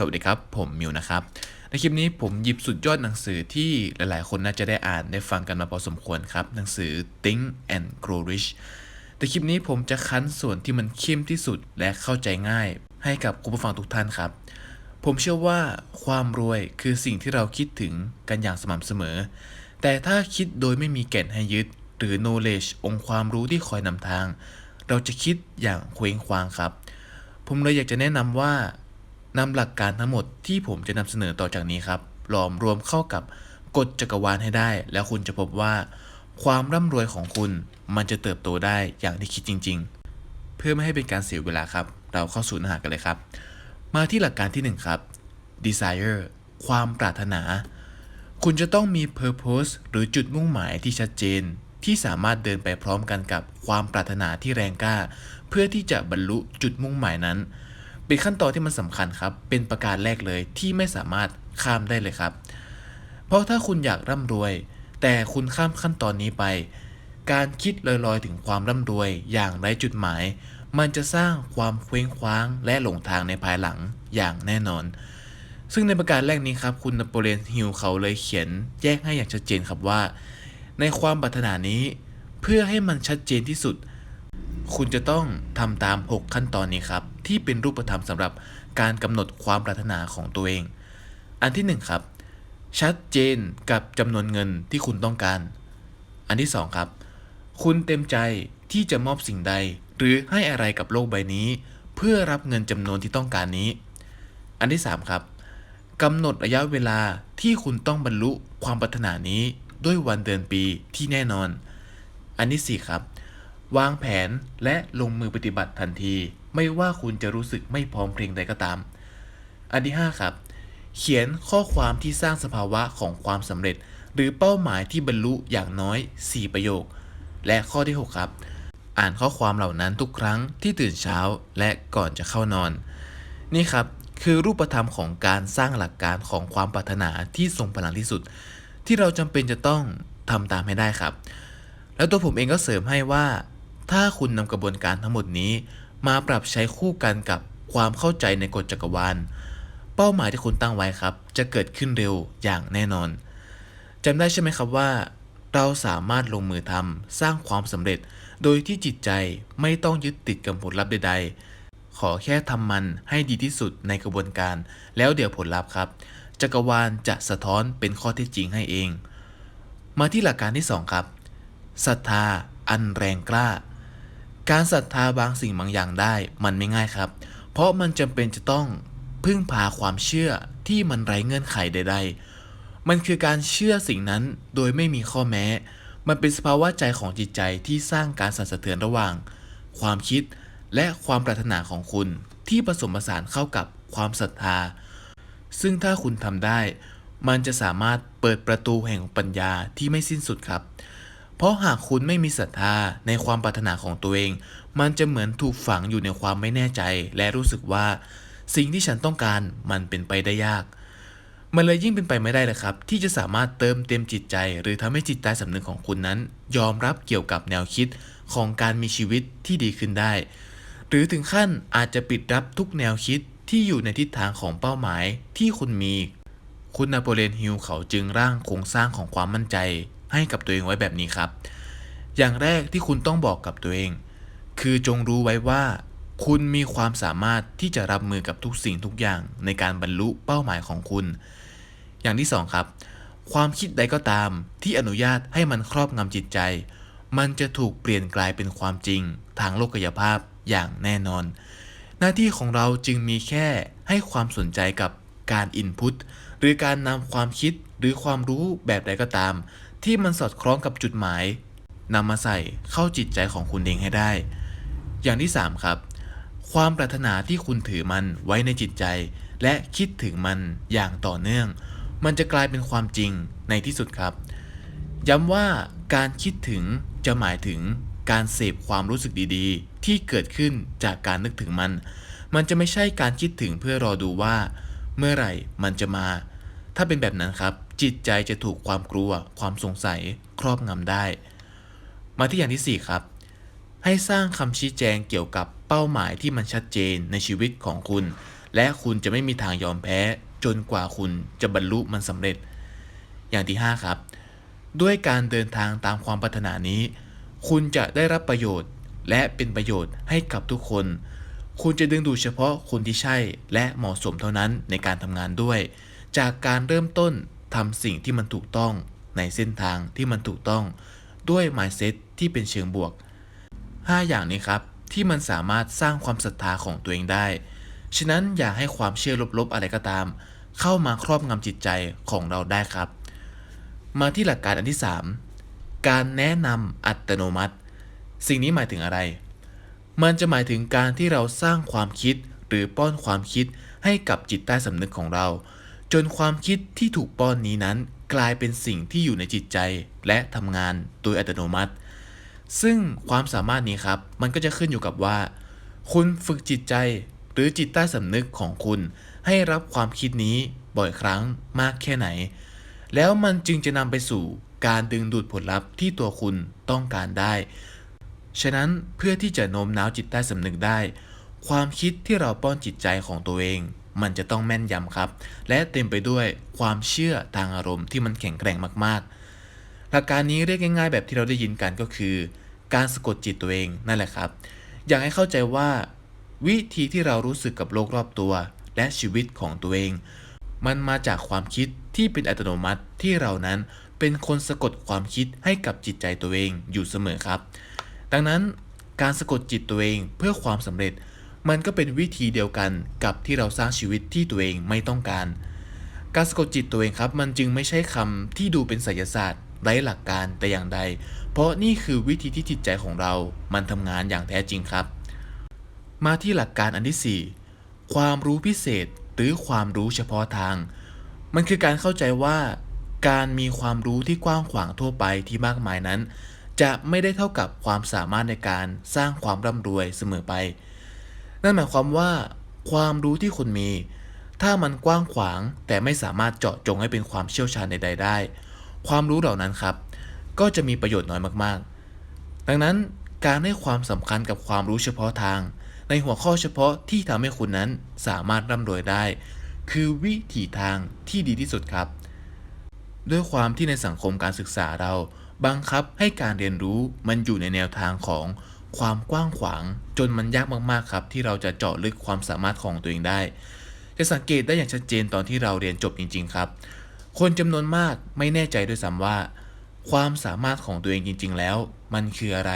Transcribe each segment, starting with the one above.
สวัสดีครับ ผมมิวนะครับ ในคลิปนี้ผมหยิบสุดยอดหนังสือที่หลายๆ คนน่าจะได้อ่านได้ฟังกันมาพอสมควรครับ หนังสือ Think and Grow Rich แต่คลิปนี้ผมจะคั้นส่วนที่มันเข้มที่สุดและเข้าใจง่าย ให้กับคุณผู้ฟังทุกท่านครับ ผมเชื่อว่าความรวยคือสิ่งที่เราคิดถึงกันอย่างสม่ำเสมอ แต่ถ้าคิดโดยไม่มีแก่นให้ยึด หรือ knowledge องค์ความรู้ที่คอยนำทาง เราจะคิดอย่างเคว้งคว้างครับ ผมเลยอยากจะแนะนำว่า นำหลักการทั้งหมดที่ผมจะนำเสนอต่อจากนี้ครับหลอมรวมเข้ากับกฎจักรวาลให้ได้ แล้วคุณจะพบว่า ความร่ำรวยของคุณมันจะเติบโตได้อย่างที่คิดจริง ๆ เพื่อไม่ให้เป็นการเสียเวลาครับ เราเข้าสู่เนื้อหากันเลยครับ มาที่หลักการที่ 1 ครับ desire ความปรารถนา คุณจะต้องมี purpose หรือจุดมุ่งหมายที่ชัดเจน ที่สามารถเดินไปพร้อมกันกับความปรารถนาที่แรงกล้า เพื่อที่จะบรรลุจุดมุ่งหมายนั้น เป็นขั้นตอนที่มันสำคัญครับ เป็นประการแรกเลยที่ไม่สามารถข้ามได้เลยครับ เพราะถ้าคุณอยากร่ำรวย แต่คุณข้ามขั้นตอนนี้ไป การคิดลอยๆ ถึงความร่ำรวยอย่างไร้จุดหมาย มันจะสร้างความเคว้งคว้างและหลงทางในภายหลังอย่างแน่นอน ซึ่งในประการแรกนี้ครับ คุณนโปเลียนฮิลเขาเลยเขียน แยกให้อย่างชัดเจนครับว่า ในความปรารถนานี้ เพื่อให้มันชัดเจนที่สุด คุณจะต้องทำตาม 6 ขั้นตอนนี้ครับ ที่เป็นรูปธรรมสำหรับการกำหนดความปรารถนาของตัวเอง อันที่ 1 ครับ ชัดเจนกับจำนวนเงินที่คุณต้องการ อันที่ 2 ครับ คุณเต็มใจที่จะมอบสิ่งใด หรือให้อะไรกับโลกใบนี้ เพื่อรับเงินจำนวนที่ต้องการนี้ อันที่ 3 ครับกำหนดระยะเวลาที่คุณต้องบรรลุความปรารถนานี้ด้วยวันเดือนปีที่แน่นอน อันที่4ครับ วางแผนและลงมือปฏิบัติทันที ไม่ว่าคุณจะรู้สึกไม่พร้อมเพรียงใดก็ตาม อันที่ 5 ครับ เขียนข้อความที่สร้างสภาวะของความสำเร็จ หรือเป้าหมายที่บรรลุอย่างน้อย 4 ประโยค และข้อที่ 6 ครับ อ่านข้อความเหล่านั้นทุกครั้งที่ตื่นเช้าและก่อนจะเข้านอน นี่ครับคือรูปธรรมของการสร้างหลักการของความปรารถนาที่ทรงพลังที่สุด ที่เราจำเป็นจะต้องทำตามให้ได้ครับ แล้วตัวผมเองก็เสริมให้ว่า ถ้าคุณนำกระบวนการทั้งหมดนี้ มาปรับใช้คู่กันกับความเข้าใจในกฎจักรวาล เป้าหมายที่คุณตั้งไว้ครับ จะเกิดขึ้นเร็วอย่างแน่นอนจำได้ใช่ไหมครับว่า เราสามารถลงมือทำสร้างความสำเร็จ โดยที่จิตใจไม่ต้องยึดติดกับผลลัพธ์ใด ๆ ขอแค่ทำมันให้ดีที่สุดในกระบวนการ แล้วเดี๋ยวผลลัพธ์ครับ จักรวาลจะสะท้อนเป็นข้อเท็จจริงให้เอง มาที่หลักการที่ 2 ครับศรัทธาอันแรงกล้า การศรัทธาบางสิ่งบางอย่างได้มันไม่ง่ายครับ เพราะมันจำเป็นจะต้องพึ่งพาความเชื่อที่มันไร้เงื่อนไขใด ๆ มันคือการเชื่อสิ่งนั้นโดยไม่มีข้อแม้ มันเป็นสภาวะใจของจิตใจที่สร้างการสั่นสะเทือนระหว่าง ความคิดและความปรารถนาของคุณที่ผสมผสานเข้ากับความศรัทธา ซึ่งถ้าคุณทำได้ มันจะสามารถเปิดประตูแห่งปัญญาที่ไม่สิ้นสุดครับ เพราะหากคุณไม่มีศรัทธาในความปรารถนาของตัวเอง มันจะเหมือนถูกฝังอยู่ในความไม่แน่ใจ และรู้สึกว่า สิ่งที่ฉันต้องการมันเป็นไปได้ยาก มันเลยยิ่งเป็นไปไม่ได้เลยครับ ที่จะสามารถเติมเต็มจิตใจ หรือทำให้จิตใต้สำนึกของคุณนั้น ยอมรับเกี่ยวกับแนวคิดของการมีชีวิตที่ดีขึ้นได้ หรือถึงขั้นอาจจะปิดรับทุกแนวคิดที่อยู่ในทิศทางของเป้าหมายที่คุณมี คุณนโปเลียนฮิลเขาจึงร่างโครงสร้างของความมั่นใจ ให้กับตัวเองไว้แบบนี้ครับ อย่างแรกที่คุณต้องบอกกับตัวเอง คือจงรู้ไว้ว่า คุณมีความสามารถที่จะรับมือกับทุกสิ่งทุกอย่างในการบรรลุเป้าหมายของคุณ อย่างที่สองครับ ความคิดใดก็ตามที่อนุญาตให้มันครอบงำจิตใจ มันจะถูกเปลี่ยนกลายเป็นความจริง ทางโลกายภาพอย่างแน่นอน หน้าที่ของเราจึงมีแค่ให้ความสนใจกับการอินพุตหรือการนำความคิดหรือความรู้แบบใดก็ตาม ที่มันสอดคล้องกับจุดหมายนำมาใส่เข้าจิตใจของคุณเองให้ได้ อย่างที่ 3 ครับ ความปรารถนาที่คุณถือมันไว้ในจิตใจ และคิดถึงมันอย่างต่อเนื่อง มันจะกลายเป็นความจริงในที่สุดครับ ย้ำว่าการคิดถึงจะหมายถึงการเสพความรู้สึกดีๆ ที่เกิดขึ้นจากการนึกถึงมัน มันจะไม่ใช่การคิดถึงเพื่อรอดูว่า เมื่อไหร่มันจะมา ถ้าเป็นแบบนั้นครับ จิตใจจะถูกความกลัว ความสงสัยครอบงำได้ มาที่อย่างที่ 4 ครับ ให้สร้างคำชี้แจงเกี่ยวกับเป้าหมายที่มันชัดเจนในชีวิตของคุณ และคุณจะไม่มีทางยอมแพ้ จนกว่าคุณจะบรรลุมันสำเร็จ อย่างที่ 5 ครับ ด้วยการเดินทางตามความปรารถนานี้ คุณจะได้รับประโยชน์ และเป็นประโยชน์ให้กับทุกคน คุณจะดึงดูดเฉพาะคนที่ใช่ และเหมาะสมเท่านั้นในการทำงานด้วย จากการเริ่มต้น ทำสิ่งที่มันถูกต้องในเส้นทางที่มันถูกต้องด้วย mindset ที่เป็นเชิงบวก 5 อย่างนี้ครับ ที่มันสามารถสร้างความศรัทธาของตัวเองได้ ฉะนั้นอย่าให้ความเชื่อลบๆอะไรก็ตาม เข้ามาครอบงำจิตใจของเราได้ครับ มาที่หลักการอันที่ 3 การแนะนำอัตโนมัติ สิ่งนี้หมายถึงอะไร มันจะหมายถึงการที่เราสร้างความคิดหรือป้อนความคิดให้กับจิตใต้สำนึกของเรา จนความคิดที่ถูกป้อนนี้นั้น กลายเป็นสิ่งที่อยู่ในจิตใจและทำงานโดยอัตโนมัติ ซึ่งความสามารถนี้ครับ มันก็จะขึ้นอยู่กับว่า คุณฝึกจิตใจหรือจิตใต้สำนึกของคุณ ให้รับความคิดนี้บ่อยครั้งมากแค่ไหน แล้วมันจึงจะนำไปสู่การดึงดูดผลลัพธ์ที่ตัวคุณต้องการได้ ฉะนั้นเพื่อที่จะโน้มน้าวจิตใต้สำนึกได้ ความคิดที่เราป้อนจิตใจของตัวเอง มันจะต้องแม่นยำครับ และเต็มไปด้วยความเชื่อทางอารมณ์ที่มันแข็งแกร่งมากๆ หลักการนี้เรียกง่าย ๆ แบบที่เราได้ยินกันก็คือ การสะกดจิตตัวเองนั่นแหละครับ อยากให้เข้าใจว่า วิธีที่เรารู้สึกกับโลกรอบตัว และชีวิตของตัวเอง มันมาจากความคิดที่เป็นอัตโนมัติที่เรานั้นเป็นคนสะกดความคิดให้กับจิตใจตัวเองอยู่เสมอครับ ดังนั้นการสะกดจิตตัวเองเพื่อความสำเร็จ มันก็เป็นวิธีเดียวกันกับที่เราสร้างชีวิตที่ตัวเองไม่ต้องการ การสะกดจิตตัวเองครับ มันจึงไม่ใช่คำที่ดูเป็นไสยศาสตร์ไร้หลักการแต่อย่างใด เพราะนี่คือวิธีที่จิตใจของเรา มันทำงานอย่างแท้จริงครับ มาที่หลักการอันที่ 4 ความรู้พิเศษหรือความรู้เฉพาะทาง มันคือการเข้าใจว่า การมีความรู้ที่กว้างขวางทั่วไปที่มากมายนั้น จะไม่ได้เท่ากับความสามารถในการสร้างความร่ำรวยเสมอไป นั่นหมายความว่า ความรู้ที่คุณมี ถ้ามันกว้างขวางแต่ไม่สามารถเจาะจงให้เป็นความเชี่ยวชาญใดๆได้ ความรู้เหล่านั้นครับ ก็จะมีประโยชน์น้อยมากๆ ดังนั้นการให้ความสำคัญกับความรู้เฉพาะทาง ในหัวข้อเฉพาะที่ทำให้คุณนั้นสามารถร่ำรวยได้ คือวิถีทางที่ดีที่สุดครับ ด้วยความที่ในสังคมการศึกษาเราบังคับให้การเรียนรู้มันอยู่ในแนวทางของ ความกว้างขวาง จนมันยากมากๆครับ ที่เราจะเจาะลึกความสามารถของตัวเองได้ จะสังเกตได้อย่างชัดเจนตอนที่เราเรียนจบจริง ๆ ครับ คนจำนวนมากไม่แน่ใจด้วยซ้ำว่า ความสามารถของตัวเองจริง ๆ แล้ว มันคืออะไร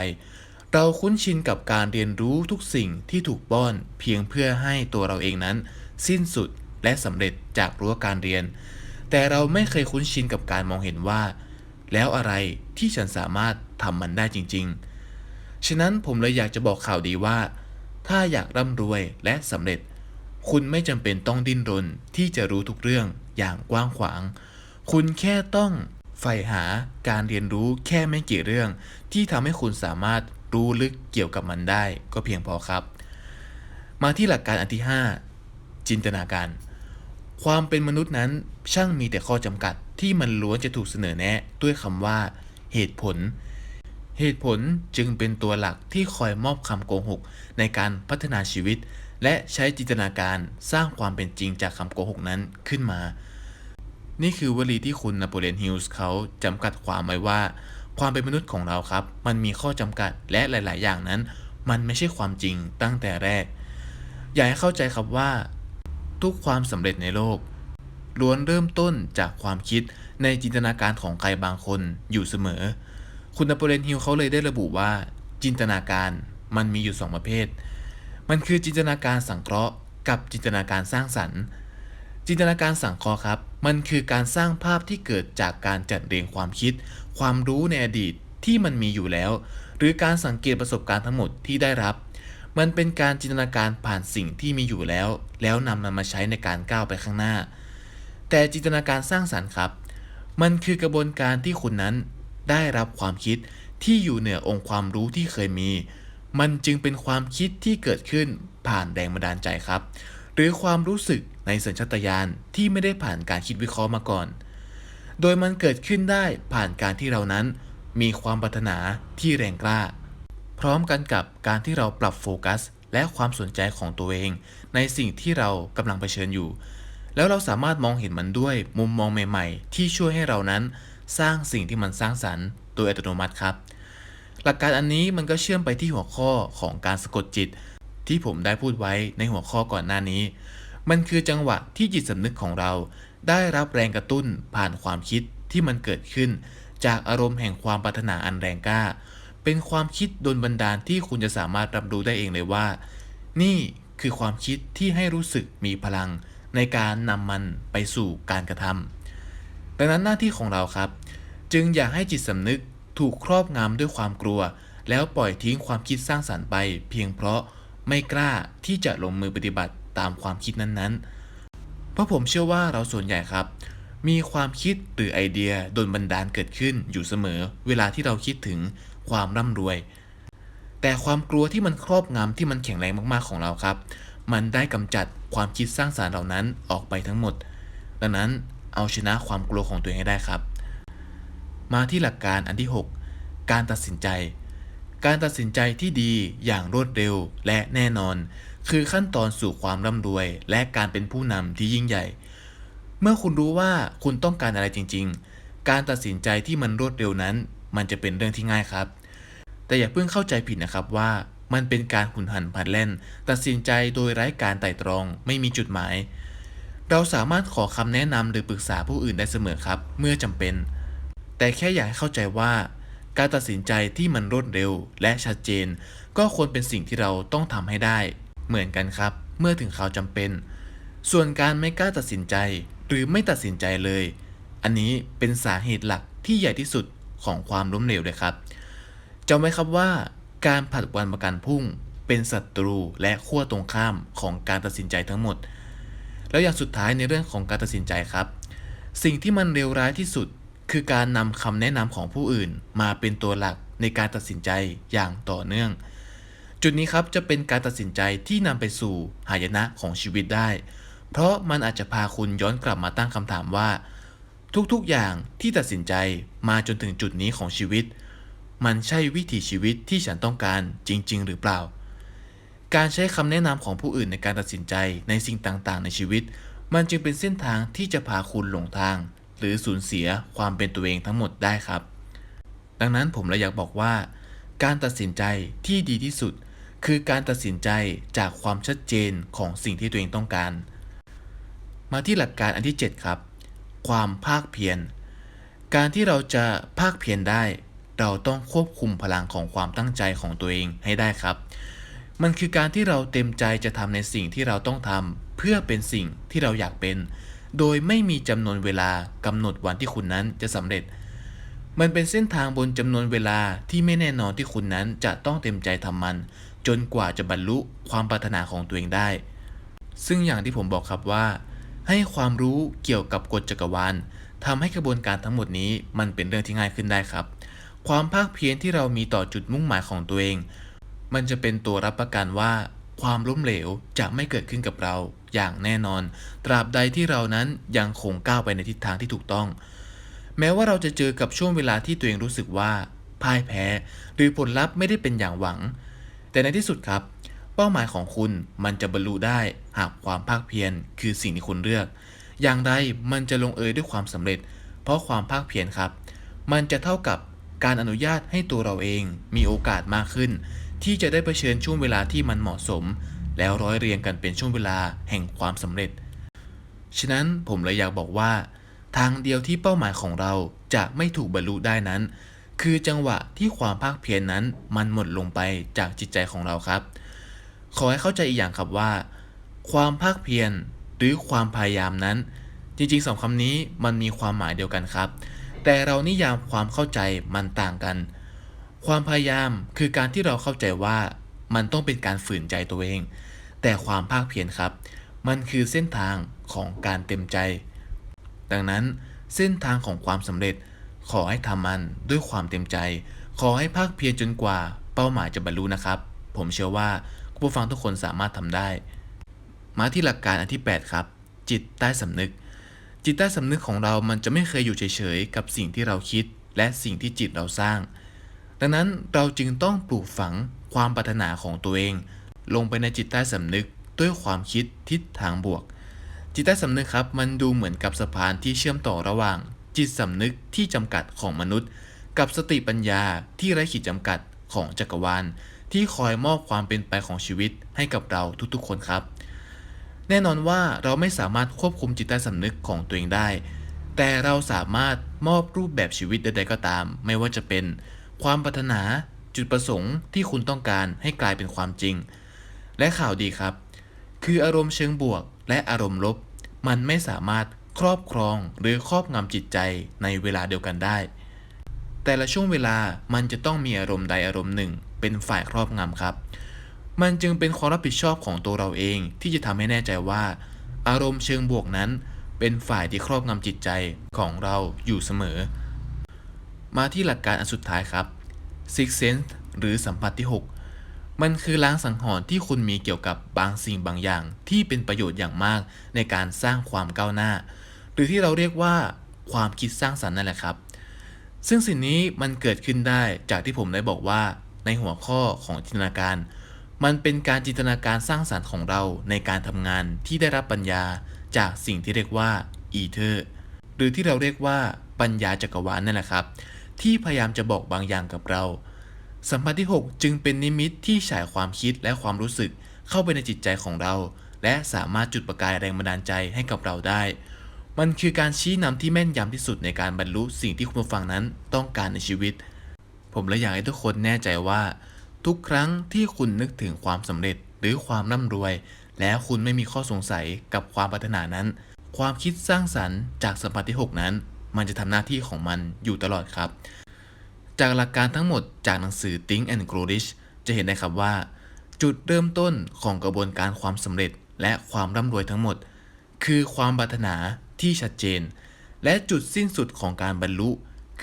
เราคุ้นชินกับการเรียนรู้ทุกสิ่งที่ถูกป้อน เพียงเพื่อให้ตัวเราเองนั้น สิ้นสุดและสำเร็จจากรั้วการเรียน แต่เราไม่เคยคุ้นชินกับการมองเห็นว่า แล้วอะไรที่ฉันสามารถทำมันได้จริง ๆ ฉะนั้นผมเลยอยากจะบอกข่าวดีว่า ถ้าอยากร่ำรวยและสำเร็จ คุณไม่จำเป็นต้องดิ้นรนที่จะรู้ทุกเรื่องอย่างกว้างขวาง คุณแค่ต้องใฝ่หาการเรียนรู้แค่ไม่กี่เรื่อง ที่ทำให้คุณสามารถรู้ลึกเกี่ยวกับมันได้ ก็เพียงพอครับ มาที่หลักการอันที่ 5 จินตนาการ ความเป็นมนุษย์นั้นช่างมีแต่ข้อจำกัดที่มันล้วนจะถูกเสนอแนะด้วยคำว่า เหตุผล เหตุผลจึงเป็นตัวหลักที่คอยมอบคำโกหก ในการพัฒนาชีวิต และใช้จินตนาการสร้างความเป็นจริงจากคำโกหกนั้นขึ้นมา นี่คือวลีที่คุณนโปเลียนฮิลส์เขาจำกัดความไว้ว่า ความเป็นมนุษย์ของเราครับ มันมีข้อจำกัดและหลาย ๆ อย่างนั้น มันไม่ใช่ความจริงตั้งแต่แรก อยากให้เข้าใจครับว่า ทุกความสำเร็จในโลกล้วนเริ่มต้นจากความคิดในจินตนาการของใครบางคนอยู่เสมอ คุณนโปเลียนฮิลเขาเลยได้ระบุว่า จินตนาการมันมีอยู่ 2 ประเภท มันคือจินตนาการสังเคราะห์ กับจินตนาการสร้างสรรค์ จินตนาการสังเคราะห์ครับ มันคือการสร้างภาพที่เกิดจากการจัดเรียงความคิด ความรู้ในอดีตที่มันมีอยู่แล้ว หรือการสังเกตประสบการณ์ทั้งหมดที่ได้รับ มันเป็นการจินตนาการผ่านสิ่งที่มีอยู่แล้ว แล้วนำมันมาใช้ในการก้าวไปข้างหน้า แต่จินตนาการสร้างสรรค์ครับ มันคือกระบวนการที่คุณนั้น ได้รับความคิดที่อยู่เหนือองค์ความรู้ที่เคยมี มันจึงเป็นความคิดที่เกิดขึ้นผ่านแรงบันดาลใจครับ หรือความรู้สึกในสัญชาตญาณที่ไม่ได้ผ่านการคิดวิเคราะห์มาก่อน โดยมันเกิดขึ้นได้ผ่านการที่เรานั้น มีความปรารถนาที่แรงกล้า พร้อมกันกับการที่เราปรับโฟกัส และความสนใจของตัวเอง ในสิ่งที่เรากำลังเผชิญอยู่ แล้วเราสามารถมองเห็นมันด้วยมุมมองใหม่ ๆ ที่ช่วยให้เรานั้น สร้างสิ่งที่มันสร้างสรรค์โดยอัตโนมัติครับ หลักการอันนี้มันก็เชื่อมไปที่หัวข้อของการสะกดจิต ที่ผมได้พูดไว้ในหัวข้อก่อนหน้านี้ มันคือจังหวะที่จิตสำนึกของเรา ได้รับแรงกระตุ้นผ่านความคิดที่มันเกิดขึ้น จากอารมณ์แห่งความปรารถนาอันแรงกล้า เป็นความคิดโดนบันดาลที่คุณจะสามารถรับรู้ได้เองเลยว่า นี่คือความคิดที่ให้รู้สึกมีพลัง ในการนำมันไปสู่การกระทำ ดังนั้นหน้าที่ของเราครับ จึงอย่าให้จิตสำนึกถูกครอบงำด้วยความกลัว แล้วปล่อยทิ้งความคิดสร้างสรรค์ไป เพียงเพราะไม่กล้าที่จะลงมือปฏิบัติตามความคิดนั้นๆ เพราะผมเชื่อว่าเราส่วนใหญ่ครับ มีความคิดหรือไอเดียโดนบันดาลเกิดขึ้นอยู่เสมอ เวลาที่เราคิดถึงความร่ำรวย แต่ความกลัวที่มันครอบงำที่มันแข็งแรงมากๆของเราครับ มันได้กำจัดความคิดสร้างสารรค์เหล่านั้นออกไปทั้งหมด ดังนั้น เอาชนะความกลัวของตัวเองให้ได้ครับ มาที่หลักการอันที่ 6 การตัดสินใจ การตัดสินใจที่ดีอย่างรวดเร็วและแน่นอน คือขั้นตอนสู่ความร่ำรวย และการเป็นผู้นำที่ยิ่งใหญ่ เมื่อคุณรู้ว่าคุณต้องการอะไรจริง ๆ การตัดสินใจที่มันรวดเร็วนั้น มันจะเป็นเรื่องที่ง่ายครับ แต่อย่าเพิ่งเข้าใจผิดนะครับว่ามันเป็นการหุนหันพลันแล่น ตัดสินใจโดยไร้การไตร่ตรอง ไม่มีจุดหมาย เราสามารถขอคำแนะนำหรือปรึกษาผู้อื่นได้เสมอครับ เมื่อจำเป็น แต่แค่อยากให้เข้าใจว่า การตัดสินใจที่มันรวดเร็วและชัดเจน ก็ควรเป็นสิ่งที่เราต้องทำให้ได้ เหมือนกันครับ เมื่อถึงข่าวจำเป็น ส่วนการไม่กล้าตัดสินใจ หรือไม่ตัดสินใจเลย อันนี้เป็นสาเหตุหลักที่ใหญ่ที่สุดของความล้มเหลวเลยครับจำไว้ครับว่า การผัดวันประกันพุ่งเป็นศัตรูและขั้วตรงข้ามของการตัดสินใจทั้งหมด แล้วอย่างสุดท้ายในเรื่องของการตัดสินใจครับ สิ่งที่มันเลวร้ายที่สุด คือการนำคำแนะนำของผู้อื่น มาเป็นตัวหลักในการตัดสินใจอย่างต่อเนื่อง จุดนี้ครับจะเป็นการตัดสินใจที่นำไปสู่หายนะของชีวิตได้ เพราะมันอาจจะพาคุณย้อนกลับมาตั้งคำถามว่า ทุกๆอย่างที่ตัดสินใจมาจนถึงจุดนี้ของชีวิต มันใช่วิถีชีวิตที่ฉันต้องการจริง ๆ หรือเปล่า การใช้คำแนะนำของผู้อื่นในการตัดสินใจในสิ่งต่างๆ ในชีวิต มันจึงเป็นเส้นทางที่จะพาคุณหลงทาง หรือสูญเสียความเป็นตัวเองทั้งหมดได้ครับ ดังนั้นผมเลยอยากบอกว่า การตัดสินใจที่ดีที่สุด คือการตัดสินใจจากความชัดเจนของสิ่งที่ตัวเองต้องการ มาที่หลักการอันที่ 7 ครับ ความภาคเพียรการที่เราจะภาคเพียรได้ เราต้องควบคุมพลังของความตั้งใจของตัวเองให้ได้ครับ มันคือการที่เราเต็มใจจะทำในสิ่งที่เราต้องทำเพื่อเป็นสิ่งที่เราอยากเป็น โดยไม่มีจำนวนเวลากำหนดวันที่คุณนั้นจะสำเร็จ มันเป็นเส้นทางบนจำนวนเวลาที่ไม่แน่นอนที่คุณนั้นจะต้องเต็มใจทำมัน จนกว่าจะบรรลุความปรารถนาของตัวเองได้ ซึ่งอย่างที่ผมบอกครับว่า ให้ความรู้เกี่ยวกับกฎจักรวาลทำให้กระบวนการทั้งหมดนี้มันเป็นเรื่องที่ง่ายขึ้นได้ครับ ความภาคเพียรที่เรามีต่อจุดมุ่งหมายของตัวเอง มันจะเป็นตัวรับประกันว่า ความล้มเหลวจะไม่เกิดขึ้นกับเราอย่างแน่นอน ตราบใดที่เรานั้นยังคงก้าวไปในทิศทางที่ถูกต้อง แม้ว่าเราจะเจอกับช่วงเวลาที่ตัวเองรู้สึกว่าพ่ายแพ้ หรือผลลัพธ์ไม่ได้เป็นอย่างหวัง แต่ในที่สุดครับ เป้าหมายของคุณมันจะบรรลุได้หากความภาคเพียรคือสิ่งที่คุณเลือก อย่างไรมันจะลงเอยด้วยความสำเร็จ เพราะความภาคเพียรครับ มันจะเท่ากับการอนุญาตให้ตัวเราเองมีโอกาสมากขึ้น ที่จะได้เผชิญช่วงเวลาที่มันเหมาะสม แล้วร้อยเรียงกันเป็นช่วงเวลาแห่งความสำเร็จ ฉะนั้นผมเลยอยากบอกว่า ทางเดียวที่เป้าหมายของเราจะไม่ถูกบรรลุได้นั้น คือจังหวะที่ความภาคเพียรนนั้นมันหมดลงไปจากจิตใจของเราครับ ขอให้เข้าใจอีกอย่างครับว่า ความภาคเพียรหรือความพยายามนั้น จริงๆสองคำนี้มันมีความหมายเดียวกันครับ แต่เรานิยามความเข้าใจมันต่างกัน ความพยายามคือการที่เราเข้าใจว่ามันต้องเป็นการฝืนใจตัวเอง แต่ความภาคเพียรครับ มันคือเส้นทางของการเต็มใจ ดังนั้นเส้นทางของความสำเร็จขอให้ทำมันด้วยความเต็มใจ ขอให้ภาคเพียรจนกว่าเป้าหมายจะบรรลุนะครับ ผมเชื่อว่าคุณผู้ฟังทุกคนสามารถทำได้ มาที่หลักการอันที่ 8 ครับ จิตใต้สำนึก จิตใต้สำนึกของเรามันจะไม่เคยอยู่เฉยๆ กับสิ่งที่เราคิด และสิ่งที่จิตเราสร้าง ดังนั้นเราจึงต้องปลูกฝังความปรารถนาของตัวเอง ลงไปในจิตใต้สำนึกด้วยความคิดทิศทางบวก จิตใต้สำนึกครับ มันดูเหมือนกับสะพานที่เชื่อมต่อระหว่าง จิตสำนึกที่จำกัดของมนุษย์ กับสติปัญญาที่ไร้ขีดจำกัดของจักรวาล ที่คอยมอบความเป็นไปของชีวิตให้กับเราทุกๆคนครับ แน่นอนว่าเราไม่สามารถควบคุมจิตใต้สำนึกของตัวเองได้ แต่เราสามารถมอบรูปแบบชีวิตใดๆก็ตาม ไม่ว่าจะเป็น ความปรารถนาจุดประสงค์ที่คุณต้องการให้กลายเป็นความจริง และข่าวดีครับ คืออารมณ์เชิงบวก และอารมณ์ลบ มันไม่สามารถครอบครองหรือครอบงำจิตใจในเวลาเดียวกันได้ แต่ละช่วงเวลามันจะต้องมีอารมณ์ใดอารมณ์หนึ่ง เป็นฝ่ายครอบงำครับ มันจึงเป็นความรับผิดชอบของตัวเราเองที่จะทำให้แน่ใจว่า อารมณ์เชิงบวกนั้น เป็นฝ่ายที่ครอบงำจิตใจของเราอยู่เสมอ มาที่หลักการอันสุดท้ายครับ Six Sense หรือสัมผัสที่ 6 มันคือล้างสังหรณ์ที่คุณมีเกี่ยวกับบางสิ่งบางอย่าง ที่เป็นประโยชน์อย่างมากในการสร้างความก้าวหน้า หรือที่เราเรียกว่าความคิดสร้างสรรค์นั่นแหละครับ ซึ่งสิ่งนี้มันเกิดขึ้นได้จากที่ผมได้บอกว่าในหัวข้อของจินตนาการ มันเป็นการจินตนาการสร้างสรรค์ของเราในการทำงานที่ได้รับปัญญาจากสิ่งที่เรียกว่าอีเทอร์หรือที่เราเรียกว่าปัญญาจักรวาลนั่นแหละครับ ที่พยายามจะบอกบางอย่างกับเรา สัมผัสที่ 6 จึงเป็นนิมิตที่ฉายความคิดและความรู้สึกเข้าไปในจิตใจของเรา และสามารถจุดประกายแรงบันดาลใจให้กับเราได้ มันคือการชี้นำที่แม่นยำที่สุดในการบรรลุสิ่งที่คุณผู้ฟังนั้นต้องการในชีวิต ผมเลยอยากให้ทุกคนแน่ใจว่า ทุกครั้งที่คุณนึกถึงความสำเร็จหรือความร่ำรวย แล้วคุณไม่มีข้อสงสัยกับความปรารถนานั้น ความคิดสร้างสรรค์จากสัมผัสที่ 6 นั้น มันจะทำหน้าที่ของมันอยู่ตลอดครับ จากหลักการทั้งหมดจากหนังสือ Think and Grow Rich จะเห็นได้ครับว่า จุดเริ่มต้นของกระบวนการความสำเร็จและความร่ำรวยทั้งหมด คือความปรารถนาที่ชัดเจน และจุดสิ้นสุดของการบรรลุ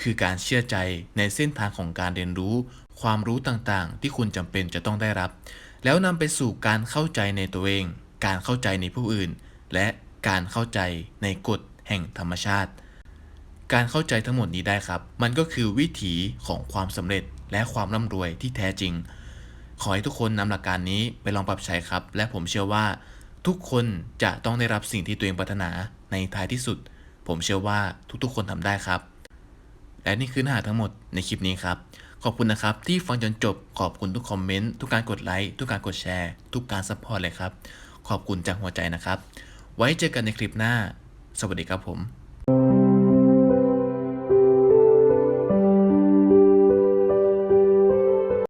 คือการเชื่อใจในเส้นทางของการเรียนรู้ ความรู้ต่างๆ ที่คุณจำเป็นจะต้องได้รับ แล้วนำไปสู่การเข้าใจในตัวเอง การเข้าใจในผู้อื่น และการเข้าใจในกฎแห่งธรรมชาติ การเข้าใจทั้งหมดนี้ได้ครับ มันก็คือวิถีของความสำเร็จและความร่ำรวยที่แท้จริง ขอให้ทุกคนนำหลักการนี้ไปลองปรับใช้ครับ และผมเชื่อว่า ทุกคนจะต้องได้รับสิ่งที่ตัวเองปรารถนาในท้ายที่สุด ผมเชื่อว่าทุกๆ คนทำได้ครับ และนี่คือเนื้อหาทั้งหมดในคลิปนี้ครับ ขอบคุณนะครับที่ฟังจนจบ ขอบคุณทุกคอมเมนต์ทุกการกดไลค์ทุกการกดแชร์ ทุกการซัพพอร์ตเลยครับ ขอบคุณจากหัวใจนะครับ ไว้เจอกันในคลิปหน้า สวัสดีครับผม